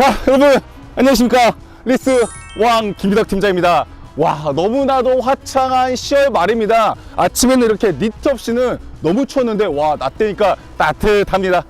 자, 여러분, 안녕하십니까. 리스 왕 김기덕 팀장입니다. 와, 너무나도 화창한 10월 말입니다. 아침에는 이렇게 니트 없이는 너무 추웠는데, 와, 낮 되니까 따뜻합니다.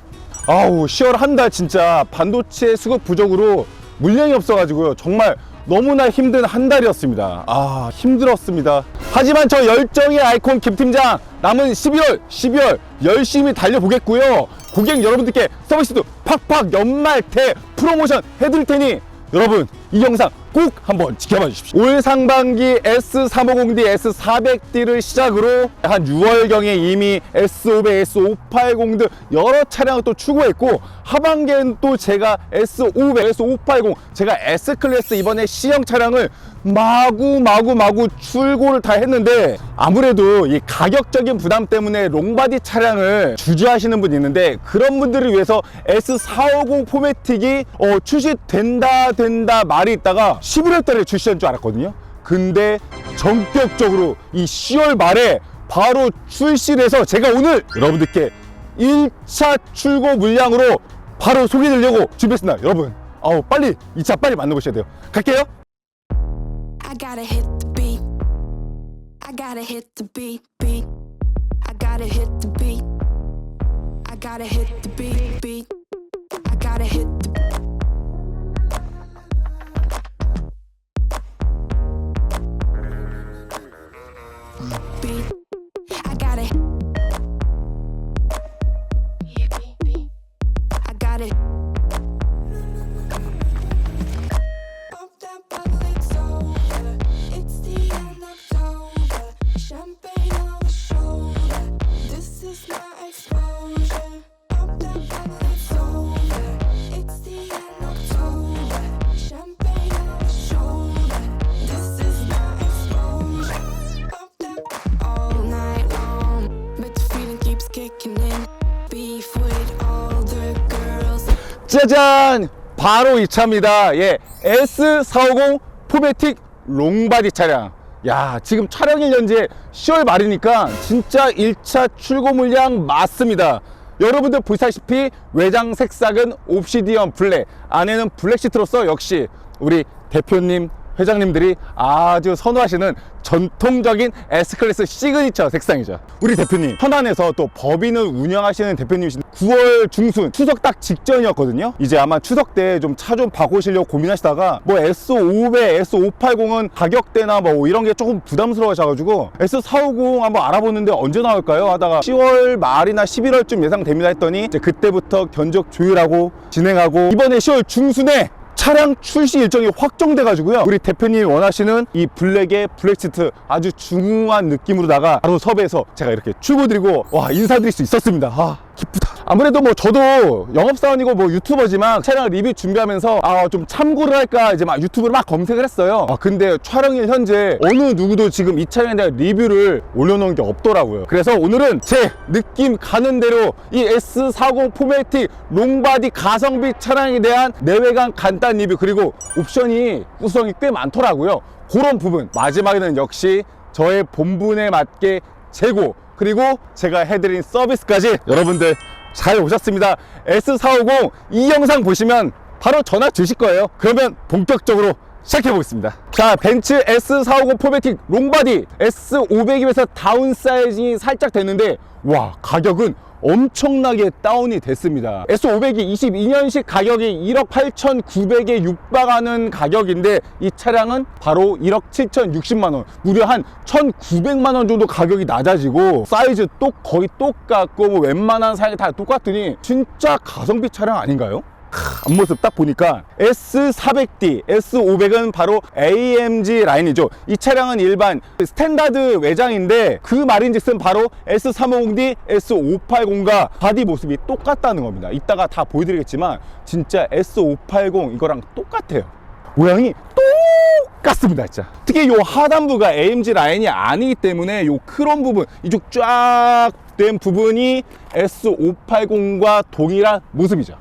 아우, 10월 한 달 진짜 반도체 수급 부족으로 물량이 없어가지고요. 정말 너무나 힘든 한 달이었습니다. 아, 힘들었습니다. 하지만 저 열정의 아이콘 김 팀장, 남은 11월, 12월 열심히 달려보겠고요. 고객 여러분들께 서비스도 팍팍 연말 대 프로모션 해드릴 테니 여러분 이 영상 꼭 한번 지켜봐 주십시오. 올 상반기 S350D, S400D를 시작으로 한 6월경에 이미 S500, S580 등 여러 차량을 또 추구했고 하반기에는 또 제가 S500, S580 제가 S클래스 이번에 C형 차량을 마구 마구 마구 출고를 다 했는데 아무래도 이 가격적인 부담 때문에 롱바디 차량을 주저하시는 분이 있는데 그런 분들을 위해서 S450 포매틱이 어, 출시된다 된다 말이 있다가 11월 달에 출시한 줄 알았거든요 근데 전격적으로 이 10월 말에 바로 출시를 해서 제가 오늘 여러분들께 1차 출고 물량으로 바로 소개해드리려고 준비했습니다 여러분 아우 빨리 2차 빨리 만나보셔야 돼요 갈게요 I gotta hit the beat. I gotta hit the beat, beat. I gotta hit the beat. I gotta hit the beat, parler. 짜잔! 바로 이 차입니다. 예, S450 포매틱 롱바디 차량. 야, 지금 촬영일 현재 10월 말이니까 진짜 1차 출고 물량 맞습니다. 여러분들 보시다시피 외장 색상은 옵시디언 블랙, 안에는 블랙 시트로서 역시 우리 대표님, 회장님들이 아주 선호하시는 전통적인 S클래스 시그니처 색상이죠. 우리 대표님, 현안에서 또 법인을 운영하시는 대표님이신 9월 중순 추석 딱 직전이었거든요. 이제 아마 추석 때 좀차좀 바꾸시려고 고민하시다가 뭐 S500, S580은 가격대나 뭐 이런 게 조금 부담스러워하셔가지고 S450 한번 알아보는데 언제 나올까요? 하다가 10월 말이나 11월쯤 예상됩니다 했더니 이제 그때부터 견적 조율하고 진행하고 이번에 10월 중순에 차량 출시 일정이 확정돼 가지고요. 우리 대표님이 원하시는 이 블랙의 블랙 시트 아주 중후한 느낌으로다가 바로 섭외해서 제가 이렇게 출고 드리고 와 인사드릴 수 있었습니다. 아 기쁘다. 아무래도 뭐 저도 영업사원이고 뭐 유튜버지만 차량 리뷰 준비하면서 아 좀 참고를 할까 이제 막 유튜브를 막 검색을 했어요. 아 근데 촬영일 현재 어느 누구도 지금 이 차량에 대한 리뷰를 올려놓은 게 없더라고요. 그래서 오늘은 제 느낌 가는 대로 이 S40 포매틱 롱바디 가성비 차량에 대한 내외관 간단 리뷰 그리고 옵션이 구성이 꽤 많더라고요. 그런 부분. 마지막에는 역시 저의 본분에 맞게 재고 그리고 제가 해드린 서비스까지 여러분들 잘 오셨습니다. S450 이 영상 보시면 바로 전화 주실 거예요. 그러면 본격적으로 시작해 보겠습니다. 자 벤츠 S450 포매틱 롱바디 S500에 비해서 다운 사이징이 살짝 됐는데 와 가격은 엄청나게 다운이 됐습니다 S500이 22년식 가격이 1억 8,900에 육박하는 가격인데 이 차량은 바로 1억 7,060만원 무려 한 1,900만원 정도 가격이 낮아지고 사이즈 또 거의 똑같고 뭐 웬만한 사양이 다 똑같으니 진짜 가성비 차량 아닌가요? 크, 앞모습 딱 보니까 S400D, S500은 바로 AMG 라인이죠. 이 차량은 일반 스탠다드 외장인데 그 말인즉슨 바로 S350D, S580과 바디 모습이 똑같다는 겁니다. 이따가 다 보여드리겠지만 진짜 S580 이거랑 똑같아요. 모양이 똑같습니다 진짜 특히 요 하단부가 AMG 라인이 아니기 때문에 요 크롬 부분 이쪽 쫙 된 부분이 S580과 동일한 모습이죠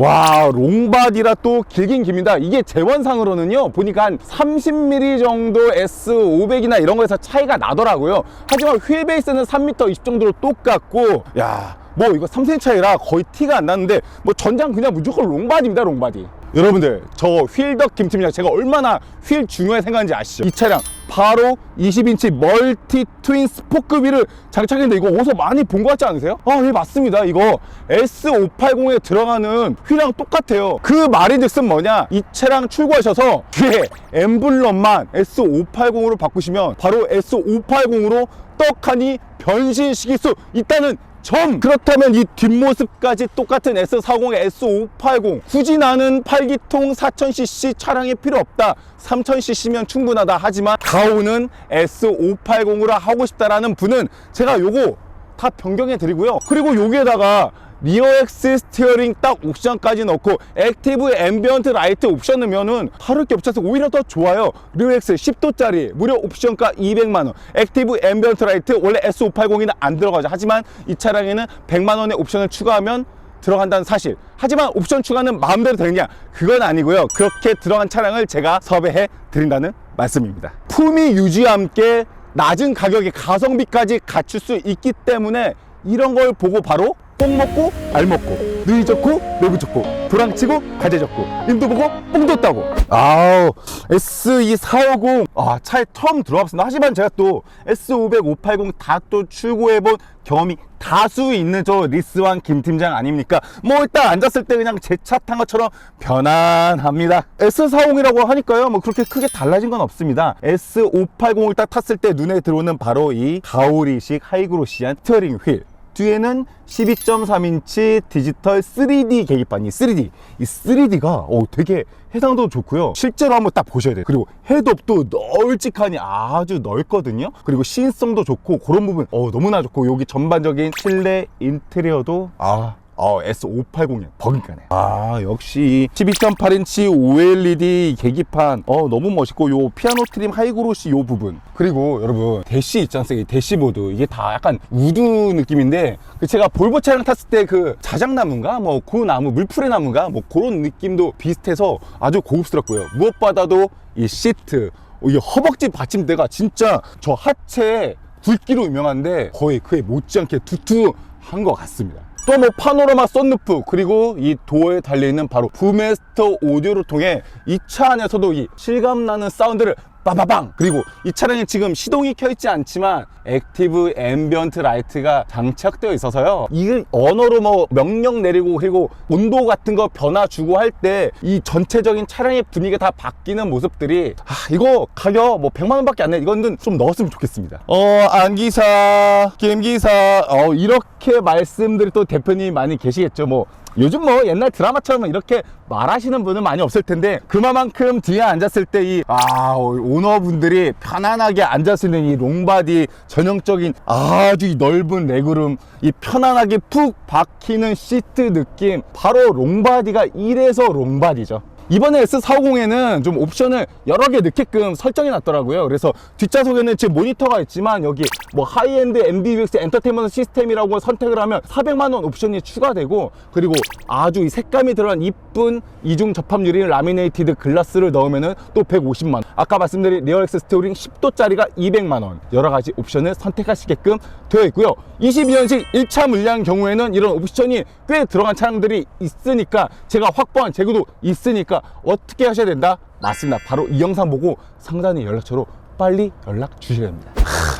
와 롱바디라 또 길긴 깁니다. 이게 재원상으로는요 보니까 한 30mm 정도 S500이나 이런 거에서 차이가 나더라고요. 하지만 휠 베이스는 3m 20 정도로 똑같고 야뭐 이거 3cm 차이라 거의 티가 안 나는데 뭐 전장 그냥 무조건 롱바디입니다 롱바디 여러분들 저 휠덕 김팀장 제가 얼마나 휠 중요하게 생각하는지 아시죠? 이 차량 바로 20인치 멀티 트윈 스포크 휠을 장착했는데 이거 어디서 많이 본 것 같지 않으세요? 아, 예, 맞습니다. 이거 S580에 들어가는 휠이랑 똑같아요. 그 말인즉슨 뭐냐? 이 차량 출고하셔서 뒤에 엠블럼만 S580으로 바꾸시면 바로 S580으로 떡하니 변신시킬 수 있다는 점! 그렇다면 이 뒷모습까지 똑같은 S40의 S580 굳이 나는 8기통 4000cc 차량이 필요 없다. 3000cc면 충분하다. 하지만 가오는 S580으로 하고 싶다라는 분은 제가 요거 다 변경해 드리고요. 그리고 여기에다가 리어 엑스 스티어링 딱 옵션까지 넣고 액티브 앰비언트 라이트 옵션 넣으면은 다를 게 없어서 오히려 더 좋아요. 리어 엑스 10도짜리 무료 옵션가 200만원. 액티브 앰비언트 라이트 원래 S580에는 안 들어가죠. 하지만 이 차량에는 100만원의 옵션을 추가하면 들어간다는 사실. 하지만 옵션 추가는 마음대로 되느냐 그건 아니고요. 그렇게 들어간 차량을 제가 섭외해 드린다는 말씀입니다. 품위 유지와 함께 낮은 가격에 가성비까지 갖출 수 있기 때문에 이런 걸 보고 바로 뽕 먹고 알 먹고 누이 좋고 내부 좋고 도랑 치고 가재 좋고 인도 보고 뽕 뒀다고. 아우 S2450. 아 차에 처음 들어봤습니다. 하지만 제가 또 S500, 580 다 또 출고해본 경험이 다수 있는 저 리스왕 김 팀장 아닙니까? 뭐 일단 앉았을 때 그냥 제 차 탄 것처럼 편안합니다. S40이라고 하니까요. 뭐 그렇게 크게 달라진 건 없습니다. S580을 딱 탔을 때 눈에 들어오는 바로 이 가오리식 하이그로시한 스티어링 휠 뒤에는 12.3인치 디지털 3D 계기판이 3D 이 3D가 어, 되게 해상도 좋고요. 실제로 한번 딱 보셔야 돼요. 그리고 헤드업도 널찍하니 아주 넓거든요. 그리고 시인성도 좋고 그런 부분 어, 너무나 좋고. 여기 전반적인 실내 인테리어도 아 어, S580년 버금가네. 아, 역시 12.8인치 OLED 계기판. 어, 너무 멋있고 요 피아노 트림 하이그로시 요 부분. 그리고 여러분, 대시 있지 않습니까? 이 대시보드. 이게 다 약간 우드 느낌인데 그 제가 볼보 차량 탔을 때 그 자작나무인가 뭐 그 나무, 물풀의 나무가 뭐 그런 느낌도 비슷해서 아주 고급스럽고요. 무엇보다도 이 시트, 어, 이 허벅지 받침대가 진짜 저 하체에 굵기로 유명한데 거의 그에 못지않게 두툼한 것 같습니다. 또 뭐 파노라마 썬루프 그리고 이 도어에 달려있는 바로 부메스터 오디오를 통해 이 차 안에서도 이 실감나는 사운드를 빠바방 그리고 이 차량에 지금 시동이 켜있지 않지만 액티브 앰비언트 라이트가 장착되어 있어서요. 이걸 언어로 뭐 명령 내리고 그리고 온도 같은 거 변화 주고 할 때 이 전체적인 차량의 분위기가 다 바뀌는 모습들이 아 이거 가격 뭐 100만 원밖에 안 내. 이거는 좀 넣었으면 좋겠습니다. 어 안기사 김기사. 어 이렇게 말씀들이 또 대표님 많이 계시겠죠. 뭐 요즘 뭐 옛날 드라마처럼 이렇게 말하시는 분은 많이 없을 텐데 그만큼 뒤에 앉았을 때 이 아 오너분들이 편안하게 앉을 수 있는 이 롱바디 전형적인 아주 이 넓은 레그룸 이 편안하게 푹 박히는 시트 느낌 바로 롱바디가 이래서 롱바디죠 이번에 S40에는 좀 옵션을 여러 개 넣게끔 설정해 놨더라고요. 그래서 뒷좌석에는 지금 모니터가 있지만 여기 뭐 하이엔드 MBUX 엔터테인먼트 시스템이라고 선택을 하면 400만원 옵션이 추가되고 그리고 아주 이 색감이 들어간 이쁜 이중 접합 유리 라미네이티드 글라스를 넣으면은 또 150만 아까 말씀드린 리얼엑스 스티어링 10도짜리가 200만원 여러 가지 옵션을 선택하시게끔 되어 있고요. 22년식 1차 물량 경우에는 이런 옵션이 꽤 들어간 차량들이 있으니까 제가 확보한 재고도 있으니까 어떻게 하셔야 된다? 맞습니다. 바로 이 영상 보고 상단의 연락처로 빨리 연락 주셔야 됩니다.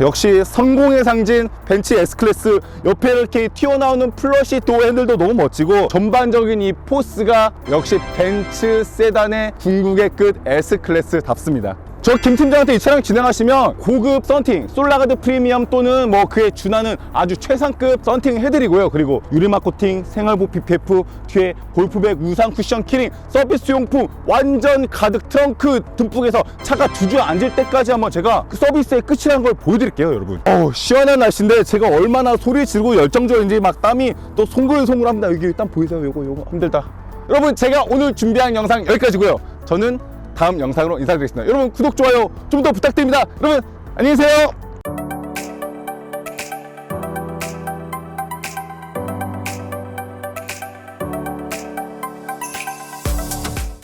역시 성공의 상징 벤츠 S클래스 옆에 이렇게 튀어나오는 플러시 도어 핸들도 너무 멋지고 전반적인 이 포스가 역시 벤츠 세단의 궁극의 끝 S클래스답습니다. 저 김 팀장한테 이 차량 진행하시면 고급 썬팅, 솔라가드 프리미엄 또는 뭐 그에 준하는 아주 최상급 썬팅 해드리고요. 그리고 유리막 코팅, 생활보 PPF, 뒤에 골프백 우상 쿠션 키링, 서비스 용품 완전 가득 트렁크 듬뿍해서 차가 주저앉을 때까지 한번 제가 그 서비스의 끝이라는 걸 보여드릴게요, 여러분. 어우, 시원한 날씨인데 제가 얼마나 소리 지르고 열정적인지 막 땀이 또 송글송글합니다. 여기 일단 보이세요? 요거 요거 힘들다. 여러분 제가 오늘 준비한 영상 여기까지고요. 저는 다음 영상으로 인사드리겠습니다. 여러분 구독 좋아요 좀 더 부탁드립니다. 여러분 안녕히 계세요.